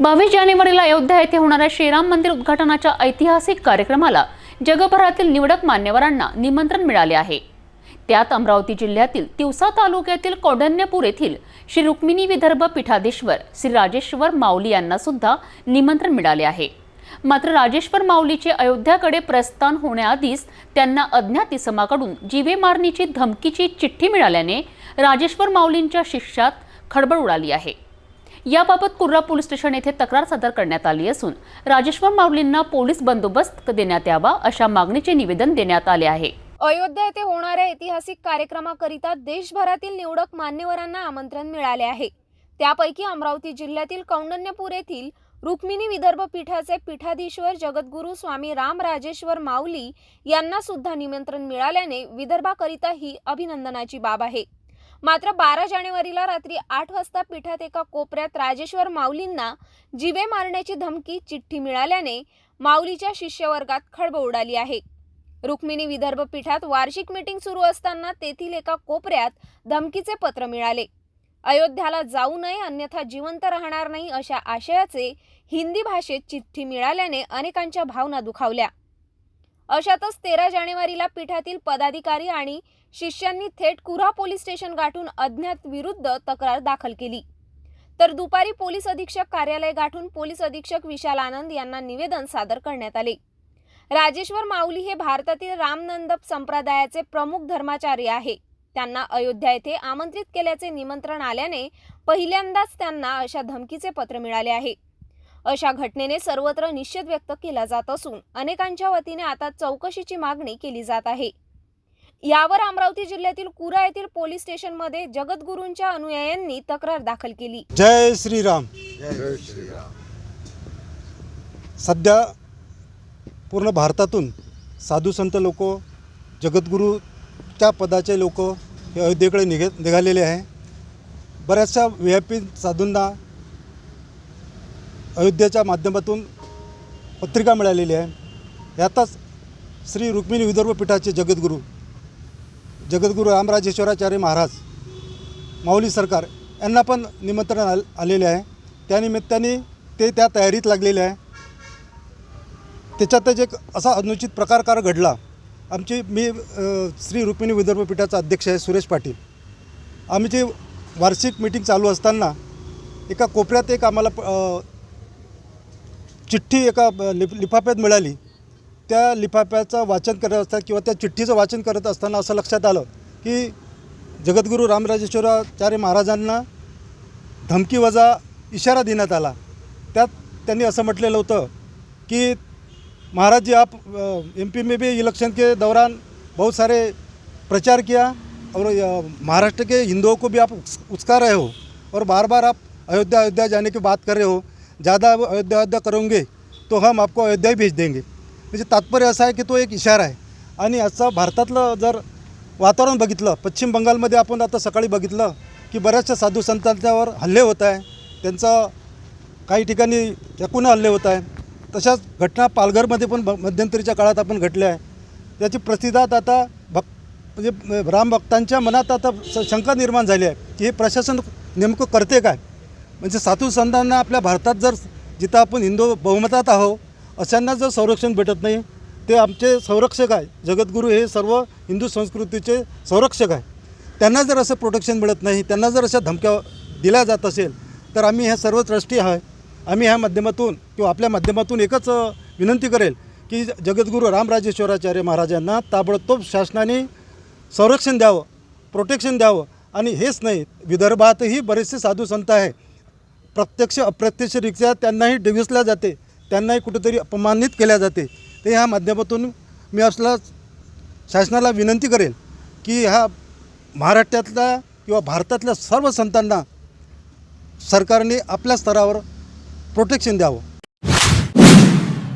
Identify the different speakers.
Speaker 1: बावीस जानेवारीला अयोध्या येथे होणाऱ्या श्रीराम मंदिर उद्घाटनाच्या ऐतिहासिक कार्यक्रमाला जगभरातील निवडक मान्यवरांना निमंत्रण मिळाले आहे. त्यात अमरावती जिल्ह्यातील तिवसा तालुक्यातील कौडण्यपूर येथील श्री रुक्मिणी विदर्भ पीठाधीश्वर श्री राजेश्वर माऊली यांना सुद्धा निमंत्रण मिळाले आहे. मात्र राजेश्वर माऊलीचे अयोध्याकडे प्रस्थान होण्याआधीच त्यांना अज्ञात इसमाकडून जीवे मारण्याची धमकीची चिठ्ठी मिळाल्याने राजेश्वर माऊलींच्या शिष्यात खळबळ उडाली आहे. याबाबत कुर्रा पोलीस स्टेशन येथे तक्रार सादर करण्यात आली असून राजेश्वर माऊलींना पोलीस बंदोबस्त देण्यात यावा अशा मागणीचे निवेदन देण्यात आले आहे.
Speaker 2: अयोध्या येथे होणाऱ्या ऐतिहासिक कार्यक्रमाकरिता देशभरातील निवडक मान्यवरांना आमंत्रण मिळाले आहे. त्यापैकी अमरावती जिल्ह्यातील कौंडण्यपूर येथील रुक्मिणी विदर्भ पीठाचे पीठाधीश्वर जगद्गुरू स्वामी राम राजेश्वर माऊली यांना सुद्धा निमंत्रण मिळाल्याने विदर्भाकरिता ही अभिनंदनाची बाब आहे. मात्र बारा जानेवारीला रात्री आठ वाजता पीठात एका कोपऱ्यात राजेश्वर माऊलींना जिवे मारण्याची धमकी चिठ्ठी मिळाल्याने माऊलीच्या शिष्यवर्गात खळबळ उडाली आहे. रुक्मिणी विदर्भ पीठात वार्षिक मीटिंग सुरू असताना तेथील एका कोपऱ्यात धमकीचे पत्र मिळाले. अयोध्याला जाऊ नये अन्यथा जिवंत राहणार नाही अशा आशयाचे हिंदी भाषेत चिठ्ठी मिळाल्याने अनेकांच्या भावना दुखावल्या. अशातच तेरा जानेवारीला पीठातील पदाधिकारी आणि शिष्यांनी थेट कुऱ्हा पोलीस स्टेशन गाठून अज्ञात विरुद्ध तक्रार दाखल केली. तर दुपारी पोलीस अधीक्षक कार्यालय गाठून पोलीस अधीक्षक विशाल आनंद यांना निवेदन सादर करण्यात आले. राजेश्वर माऊली हे भारतातील रामनंदप संप्रदायाचे प्रमुख धर्माचार्य आहे. त्यांना अयोध्या येथे आमंत्रित केल्याचे निमंत्रण आल्याने पहिल्यांदाच त्यांना अशा धमकीचे पत्र मिळाले आहे. अशा घटनेने सर्वत्र निषेध व्यक्त केला जात असून अनेकांच्या वतीने आता चौकशीची मागणी केली जात आहे. यावर अमरावती जिल्ह्यातील कुरा येथील पोलीस स्टेशनमध्ये जगद्गुरूंच्या अनुयायांनी तक्रार दाखल केली.
Speaker 3: जय श्रीराम. सध्या पूर्ण भारतातून साधू संत लोक जगद्गुरूच्या पदाचे लोक हे अयोध्येकडे निघे निघालेले आहे. बऱ्याचशा व्ही आय पी साधूंना अयोध्येच्या माध्यमातून पत्रिका मिळालेली आहे. यातच श्री रुक्मिणी विदर्भ पीठाचे जगद्गुरू जगद्गुरू रामराजेश्वराचार्य महाराज माऊली सरकार यांना पण निमंत्रण आल आलेले आहे. त्यानिमित्ताने ते त्या तयारीत लागलेले आहे. त्याच्यातच एक असा अनुचित प्रकारकार घडला. आमची मी श्री रुक्मिणी विदर्भ पीठाचा अध्यक्ष आहे सुरेश पाटील. आमची वार्षिक मीटिंग चालू असताना एका कोपऱ्यात एक आम्हाला प- चिठ्ठी एका ब- लिफ लिफाफ्यात मिळाली. त्या लिफाफ्याचं वाचन करत असताना किंवा त्या चिठ्ठीचं वाचन करत असताना असं लक्षात आलं की जगद्गुरू रामराजेश्वराचार्य महाराजांना धमकीवजा इशारा देण्यात आला. त्यात त्यांनी असं म्हटलेलं होतं की महाराज जी आप एम पी में भी इलेक्शन के दौरान बहुत सारे प्रचार किया और महाराष्ट्र के हिंदुओं को भी आप उस- रहे हो और बार बार आप अयोध्या अयोध्या जाने की बात कर रहे हो. ज़्यादा अयोध्या अयोध्या करोगे तो हम आपको अयोध्या ही भेज देंगे। म्हणजे तात्पर्य असं आहे की तो एक इशारा आहे. आणि असं भारतातलं जर वातावरण बघितलं पश्चिम बंगालमध्ये आपण आता सकाळी बघितलं की बऱ्याचशा साधू संतांच्यावर हल्ले होत आहे. त्यांचं काही ठिकाणी एकूण हल्ले होत आहे. तशाच घटना पालघरमध्ये पण मध्यंतरीच्या काळात आपण घडल्या आहे. त्याची प्रतिदात आता भक् म्हणजे रामभक्तांच्या मनात आता शंका निर्माण झाली आहे की हे प्रशासन नेमकं करते काय? म्हणजे साधू संतांना आपल्या भारतात जर जिथं आपण हिंदू बहुमतात आहो अशांना जर संरक्षण भेटत नाही ते आमचे संरक्षक आहे. जगद्गुरू हे सर्व हिंदू संस्कृतीचे संरक्षक आहे. त्यांना जर असं प्रोटेक्शन मिळत नाही त्यांना जर अशा धमक्या दिल्या जात असेल तर आम्ही ह्या सर्व ट्रस्टी आहे. आम्ही ह्या माध्यमातून किंवा आपल्या माध्यमातून एकच विनंती करेल की जगद्गुरू रामराजेश्वराचार्य महाराजांना ताबडतोब शासनाने संरक्षण द्यावं प्रोटेक्शन द्यावं. आणि हेच नाही विदर्भातही बरेचसे साधू संत आहे प्रत्यक्ष अप्रत्यक्षरित्या त्यांनाही डिविसल्या जाते. त्यांनाही कुठेतरी अपमानित केल्या जाते. ते ह्या माध्यमातून मी असला शासनाला विनंती करेल की ह्या महाराष्ट्रातल्या किंवा भारतातल्या सर्व संतांना सरकारने आपल्या स्तरावर प्रोटेक्शन द्यावं.